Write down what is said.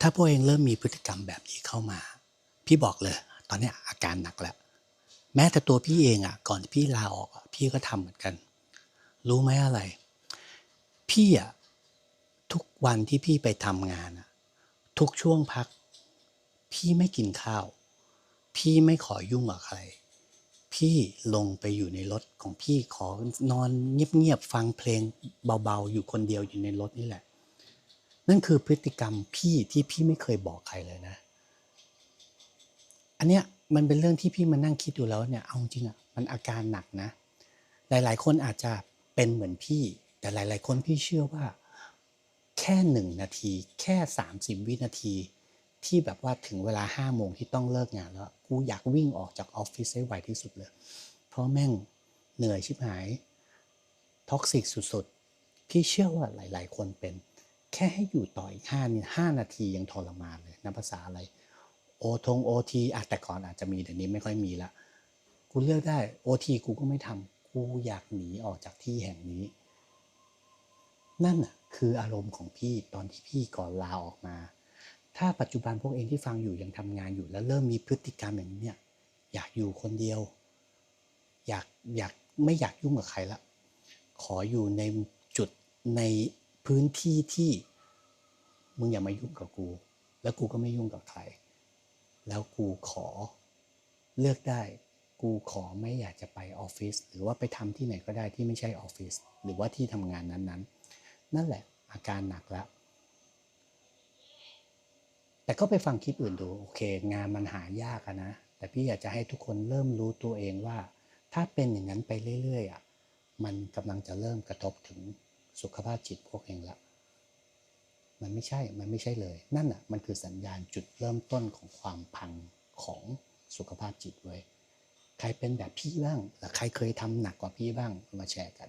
ถ้าพวกเองเริ่มมีพฤติกรรมแบบนี้เข้ามา พี่บอกเลย ตอนนี้อาการหนักแล้ว แม้แต่ตัวพี่เองอะ ก่อนพี่ลาออกพี่ก็ทำเหมือนกัน รู้ไหมอะไร พี่อะทุกวันที่พี่ไปทำงานอะทุกช่วงพัก พี่ไม่กินข้าว พี่ไม่ขอยุ่งกับใคร พี่ลงไปอยู่ในรถของพี่ขอนอนเงียบๆฟังเพลงเบาๆ อยู่คนเดียวอยู่ในรถนี่แหละ นั่นคือพฤติกรรมพี่ที่พี่ไม่เคยบอกใครเลยนะ อันเนี้ยมันเป็นเรื่องที่พี่มานั่งคิดดูแล้วเนี่ยเอาจริงอะมันอาการหนักนะ หลาย ๆ คนอาจจะเป็นเหมือนพี่ แต่หลาย ๆ คนพี่เชื่อว่า แค่หนึ่งนาที แค่สามสิบวินาที ที่แบบว่าถึงเวลาห้าโมงที่ต้องเลิกงานแล้วกูอยากวิ่งออกจากออฟฟิศให้ไวที่สุดเลย เพราะแม่งเหนื่อยชิบหายท็อกซิกสุด ๆ พี่เชื่อว่าหลาย ๆ คนเป็น แค่ให้อยู่ต่ออีกห้านี่ห้านาทียังทรมานเลยนับภาษาอะไรโอทงโอทีอะแต่ก่อนอาจจะมีเดี๋ยวนี้ไม่ค่อยมีละกูเลือกได้โอทีกูก็ไม่ทำกูอยากหนีออกจากที่แห่งนี้ นั่นน่ะคืออารมณ์ของพี่ตอนที่พี่ก่อนลาออกมา ถ้าปัจจุบันพวกเองที่ฟังอยู่ยังทำงานอยู่แล้วเริ่มมีพฤติกรรมอย่างนี้เนี่ยอยากอยู่คนเดียว อยากอยากไม่อยากยุ่งกับใครละขออยู่ในจุดในพื้นที่ที่ มึงอย่ามายุ่งกับกู แล้วกูก็ไม่ยุ่งกับใคร แล้วกูขอ เลือกได้ กูขอไม่อยากจะไปออฟฟิศหรือว่าไปทำที่ไหนก็ได้ที่ไม่ใช่ออฟฟิศหรือว่าที่ทำงานนั้นๆ นั่นแหละอาการหนักแล้วแต่ก็ไปฟังคลิปอื่นดูโอเค งานมันหายากนะ แต่พี่อยากจะให้ทุกคนเริ่มรู้ตัวเองว่า ถ้าเป็นอย่างนั้นไปเรื่อยๆอะมันกำลังจะเริ่มกระทบถึงสุขภาพจิตพวกเองละ มันไม่ใช่ มันไม่ใช่เลย นั่นอะมันคือสัญญาณจุดเริ่มต้นของความพังของสุขภาพจิตเว้ยใครเป็นแบบพี่บ้างหรือใครเคยทำหนักกว่าพี่บ้างมาแชร์กัน